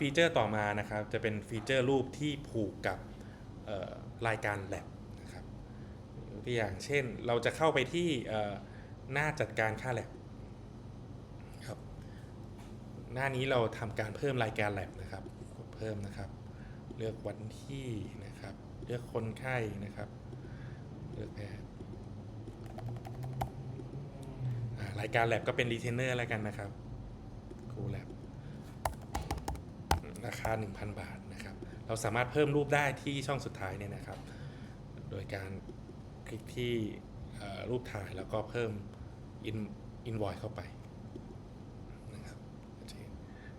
ฟีเจอร์ต่อมานะครับจะเป็นฟีเจอร์รูปที่ผูกกับรายการ lab นะครับตัวอย่างเช่นเราจะเข้าไปที่หน้าจัดการค่า lab ครับหน้านี้เราทำการเพิ่มรายการ lab นะครับกดเพิ่มนะครับ เลือกวันที่นะครับ เลือกคนไข้นะครับ เลือกแพทย์รายการ lab ก็เป็น retainer แล้วกันนะครับ Go lab ราคา 1,000 บาทนะครับ เราสามารถเพิ่มรูปได้ที่ช่องสุดท้ายเนี่ยนะครับ โดยการคลิกที่รูปถ่ายแล้วก็เพิ่ม in invoice เข้าไปนะครับ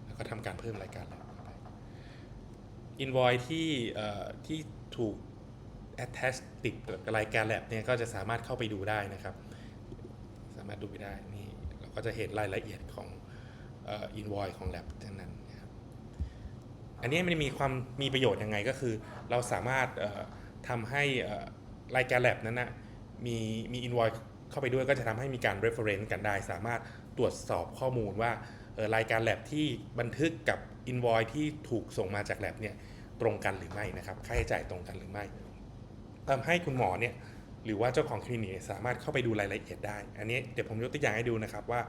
แล้วก็ทำการเพิ่มรายการ lab เข้าไป invoice ที่ที่ถูก attach ติดกับรายการ lab เนี่ยก็จะสามารถเข้าไปดูได้นะครับ สามารถดูไปได้นี่เราก็จะเห็นรายละเอียดของอ่อ invoice ของ lab ทั้งนั้น อันนี้มันมีความมีประโยชน์ยังไงก็คือ เราสามารถเอ่อทำให้รายการ lab นั้นนะมีมี invoice เข้าไปด้วยก็จะทำให้มีการ reference กันได้ สามารถตรวจสอบข้อมูลว่ารายการ lab ที่บันทึกกับ invoice ที่ถูกส่งมาจาก lab เนี่ยตรงกันหรือไม่นะครับ ค่าใช้จ่ายตรงกันหรือไม่ทำให้คุณหมอเนี่ยหรือว่าเจ้าของคลินิกสามารถเข้าไปดูรายละเอียดได้ อันนี้เดี๋ยวผมยกตัวอย่างให้ดูนะครับว่า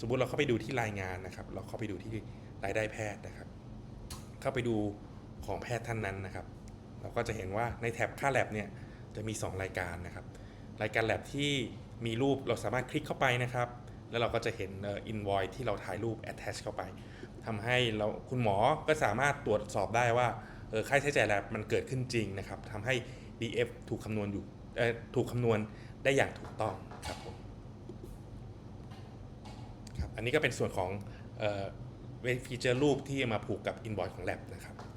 สมมุติเราเข้าไปดูที่รายงานนะครับ เราเข้าไปดูที่รายได้แพทย์นะครับ เข้าไปดูของแพทย์ท่านนั้นนะครับ เราก็จะเห็นว่าในแท็บค่าแลบเนี่ยจะมี 2 รายการนะครับ รายการแลบที่มีรูปเราสามารถคลิกเข้าไปนะครับ แล้วเราก็จะเห็นอินวอยที่เราถ่ายรูป attach เข้าไปทำให้เราคุณหมอก็สามารถตรวจสอบได้ว่าค่าใช้จ่ายแลบมันเกิดขึ้นจริงนะครับทำให้ DF ถูกคำนวณอยู่ถูกคำนวณได้อย่างถูกต้องครับผมครับอันนี้ก็เป็นส่วนของ เฟีเจอร์รูปที่มาผูกกับ invoice ของ l a บนะครับ